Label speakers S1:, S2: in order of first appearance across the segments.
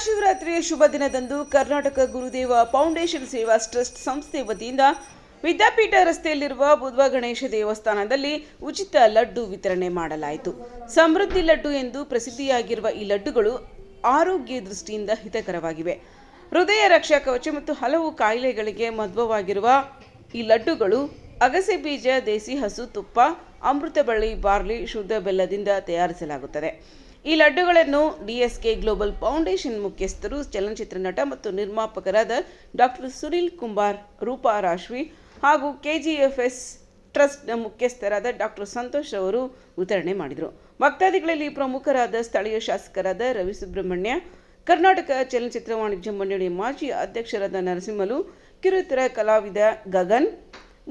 S1: ಮಹಾಶಿವರಾತ್ರಿಯ ಶುಭ ದಿನದಂದು ಕರ್ನಾಟಕ ಗುರುದೇವ ಫೌಂಡೇಶನ್ ಸೇವಾ ಟ್ರಸ್ಟ್ ಸಂಸ್ಥೆ ವತಿಯಿಂದ ವಿದ್ಯಾಪೀಠ ರಸ್ತೆಯಲ್ಲಿರುವ ಬುಧ್ವ ಗಣೇಶ ದೇವಸ್ಥಾನದಲ್ಲಿ ಉಚಿತ ಲಡ್ಡು ವಿತರಣೆ ಮಾಡಲಾಯಿತು. ಸಮೃದ್ಧಿ ಲಡ್ಡು ಎಂದು ಪ್ರಸಿದ್ಧಿಯಾಗಿರುವ ಈ ಲಡ್ಡುಗಳು ಆರೋಗ್ಯ ದೃಷ್ಟಿಯಿಂದ ಹಿತಕರವಾಗಿವೆ. ಹೃದಯ ರಕ್ಷಾ ಕವಚ ಮತ್ತು ಹಲವು ಕಾಯಿಲೆಗಳಿಗೆ ಮಧ್ವವಾಗಿರುವ ಈ ಲಡ್ಡುಗಳು ಅಗಸೆ ಬೀಜ, ದೇಸಿ ಹಸು, ತುಪ್ಪ, ಅಮೃತ ಬಳ್ಳಿ, ಬಾರ್ಲಿ ಶುದ್ಧ ಬೆಲ್ಲದಿಂದ ತಯಾರಿಸಲಾಗುತ್ತದೆ. ಈ ಲಡ್ಡುಗಳನ್ನು ಡಿಎಸ್ಕೆ ಗ್ಲೋಬಲ್ ಫೌಂಡೇಶನ್ ಮುಖ್ಯಸ್ಥರು, ಚಲನಚಿತ್ರ ನಟ ಮತ್ತು ನಿರ್ಮಾಪಕರಾದ ಡಾಕ್ಟರ್ ಸುನಿಲ್ ಕುಂಬಾರ್, ರೂಪಾ ರಾಶ್ವಿ ಹಾಗೂ ಕೆಜಿಎಫ್ಎಸ್ ಟ್ರಸ್ಟ್ನ ಮುಖ್ಯಸ್ಥರಾದ ಡಾಕ್ಟರ್ ಸಂತೋಷ್ ಅವರು ವಿತರಣೆ ಮಾಡಿದರು. ಭಕ್ತಾದಿಗಳಲ್ಲಿ ಪ್ರಮುಖರಾದ ಸ್ಥಳೀಯ ಶಾಸಕರಾದ ರವಿ ಸುಬ್ರಹ್ಮಣ್ಯ ಕರ್ನಾಟಕ ಚಲನಚಿತ್ರ ವಾಣಿಜ್ಯ ಮಂಡಳಿ ಮಾಜಿ ಅಧ್ಯಕ್ಷರಾದ ನರಸಿಂಹಲು, ಕಿರುತರ ಕಲಾವಿದ ಗಗನ್,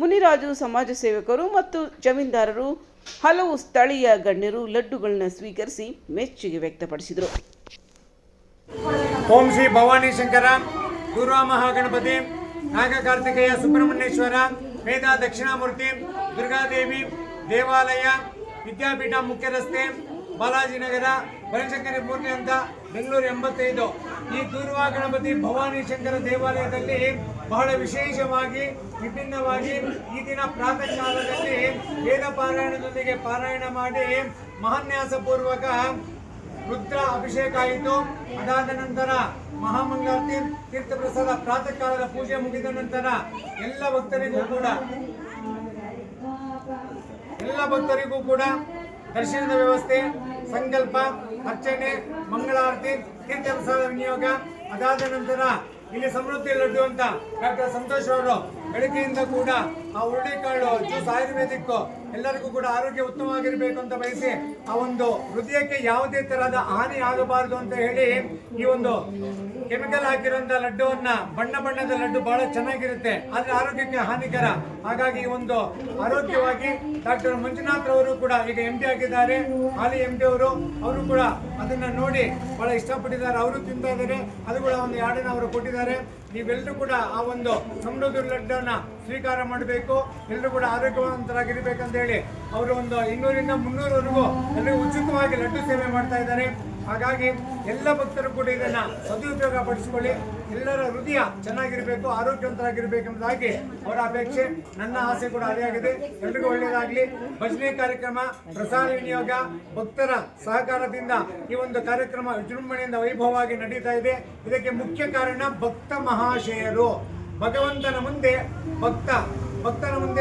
S1: ಮುನಿರಾಜು ಸಮಾಜ ಸೇವಕರು ಮತ್ತು ಜಮೀನ್ದಾರರು ಹಲವು ಸ್ಥಳೀಯ ಗಣ್ಯರು ಲಡ್ಡುಗಳನ್ನ ಸ್ವೀಕರಿಸಿ ಮೆಚ್ಚುಗೆ ವ್ಯಕ್ತಪಡಿಸಿದರು.
S2: ಓಂ ಶ್ರೀ ಭವಾನಿ ಶಂಕರ ಪೂರ್ವ ಮಹಾಗಣಪತಿ ನಾಗಕಾರ್ತಿಕೇಯ ಸುಬ್ರಹ್ಮಣ್ಯೇಶ್ವರ, ವೇದ ದಕ್ಷಿಣಾಮೂರ್ತಿ, ದುರ್ಗಾದೇವಿ, ದೇವಾಲಯ, ವಿದ್ಯಾಪೀಠ ಮುಖ್ಯ ರಸ್ತೆ ಬಾಲಾಜಿನಗರ ಬನಶಂಕರಿ ಮೂರ್ತಿ ಅಂತ ಬೆಂಗಳೂರು ಎಂಬತ್ತೈದು. ಈ ದೂರ್ವಾ ಗಣಪತಿ ಭವಾನಿ ಶಂಕರ ದೇವಾಲಯದಲ್ಲಿ ಬಹಳ ವಿಶೇಷವಾಗಿ, ವಿಭಿನ್ನವಾಗಿ ಈ ದಿನ ಪ್ರಾತಃ ಕಾಲದಲ್ಲಿ ವೇದ ಪಾರಾಯಣದೊಂದಿಗೆ ಪಾರಾಯಣ ಮಾಡಿ ಮಹಾನ್ಯಾಸ ಪೂರ್ವಕ ರುದ್ರ ಅಭಿಷೇಕ ಆಯಿತು. ಅದಾದ ನಂತರ ಮಹಾಮಂಗಳಾರತಿ ತೀರ್ಥ ಪ್ರಸಾದ ಪ್ರಾತಃ ಕಾಲದ ಪೂಜೆ ಮುಗಿದ ನಂತರ ಎಲ್ಲ ಭಕ್ತರಿಗೂ ಕೂಡ, ಎಲ್ಲ ಭಕ್ತರಿಗೂ ಕೂಡ ದರ್ಶನದ ವ್ಯವಸ್ಥೆ, ಸಂಕಲ್ಪ, ಅರ್ಚನೆ, ಮಂಗಳಾರತಿ ತೀರ್ಥ ಪ್ರಸಾದ ವಿನಿಯೋಗ. ಅದಾದ ನಂತರ ಇಲ್ಲಿ ಸಮೃದ್ಧಿ ಲಡ್ಡು ಅಂತ ಡಾಕ್ಟರ್ ಸಂತೋಷ್ ಅವರು ಬೆಳಗ್ಗೆಯಿಂದ ಕೂಡ ಆ ಹುರುಳಿಕಾಳು ಜ್ಯೂಸ್ ಆಯುರ್ವೇದಿಕ್ ಎಲ್ಲರಿಗೂ ಕೂಡ ಆರೋಗ್ಯ ಉತ್ತಮವಾಗಿರಬೇಕು ಅಂತ ಬಯಸಿ ಆ ಒಂದು ಹೃದಯಕ್ಕೆ ಯಾವುದೇ ತರಹದ ಹಾನಿ ಆಗಬಾರದು ಅಂತ ಹೇಳಿ ಈ ಒಂದು ಕೆಮಿಕಲ್ ಹಾಕಿರುವಂತ ಲಡ್ಡುವನ್ನ ಬಣ್ಣ ಬಣ್ಣದ ಲಡ್ಡು ಬಹಳ ಚೆನ್ನಾಗಿರುತ್ತೆ. ಆದ್ರೆ ಆರೋಗ್ಯಕ್ಕೆ ಹಾನಿಕರ. ಹಾಗಾಗಿ ಈ ಒಂದು ಆರೋಗ್ಯವಾಗಿ ಡಾಕ್ಟರ್ ಮಂಜುನಾಥ್ ಅವರು ಕೂಡ ಈಗ ಎಂ ಪಿ ಆಗಿದ್ದಾರೆ. ಹಾಲಿ ಎಂ ಪಿ ಅವರು ಅವರು ಕೂಡ ಅದನ್ನ ನೋಡಿ ಬಹಳ ಇಷ್ಟಪಟ್ಟಿದ್ದಾರೆ. ಅವರು ತಿಂತಾ ಇದ್ದಾರೆ. ಅದು ಕೂಡ ಒಂದು ಯಾಡನ್ನ ಅವರು ಕೊಟ್ಟಿದ್ದಾರೆ. ನೀವೆಲ್ಲರೂ ಕೂಡ ಆ ಒಂದು ಸಮೃದ್ಧಿ ಲಡ್ಡನ್ನ ಸ್ವೀಕಾರ ಮಾಡಬೇಕು. ಎಲ್ಲರೂ ಕೂಡ ಆರೋಗ್ಯವಂತರಾಗಿರ್ಬೇಕಂತ ಹೇಳಿ ಅವರು ಒಂದು ಇನ್ನೂರಿಂದ ಮುನ್ನೂರವರೆಗೂ ಎಲ್ಲರಿಗೂ ಉಚಿತವಾಗಿ ಲಡ್ಡು ಸೇವೆ ಮಾಡ್ತಾ ಇದ್ದಾರೆ. ಹಾಗಾಗಿ ಎಲ್ಲ ಭಕ್ತರು ಕೂಡ ಇದನ್ನ ಸದುಪಯೋಗ ಪಡಿಸಿಕೊಳ್ಳಿ. ಎಲ್ಲರ ಹೃದಯ ಚೆನ್ನಾಗಿರಬೇಕು, ಆರೋಗ್ಯವಂತರಾಗಿರ್ಬೇಕೆಂಬುದಾಗಿ ಅವರ ಅಪೇಕ್ಷೆ. ನನ್ನ ಆಸೆ ಕೂಡ ಅದೇ ಆಗಿದೆ. ಎಲ್ರಿಗೂ ಒಳ್ಳೆಯದಾಗಲಿ. ಭಜನೆ ಕಾರ್ಯಕ್ರಮ ಪ್ರಸಾರ ವಿನಿಯೋಗ, ಭಕ್ತರ ಸಹಕಾರದಿಂದ ಈ ಒಂದು ಕಾರ್ಯಕ್ರಮ ವಿಜೃಂಭಣೆಯಿಂದ ವೈಭವವಾಗಿ ನಡೀತಾ ಇದೆ. ಇದಕ್ಕೆ ಮುಖ್ಯ ಕಾರಣ ಭಕ್ತ ಮಹಾಶಯರು. ಭಗವಂತನ ಮುಂದೆ ಭಕ್ತ, ಭಕ್ತನ ಮುಂದೆ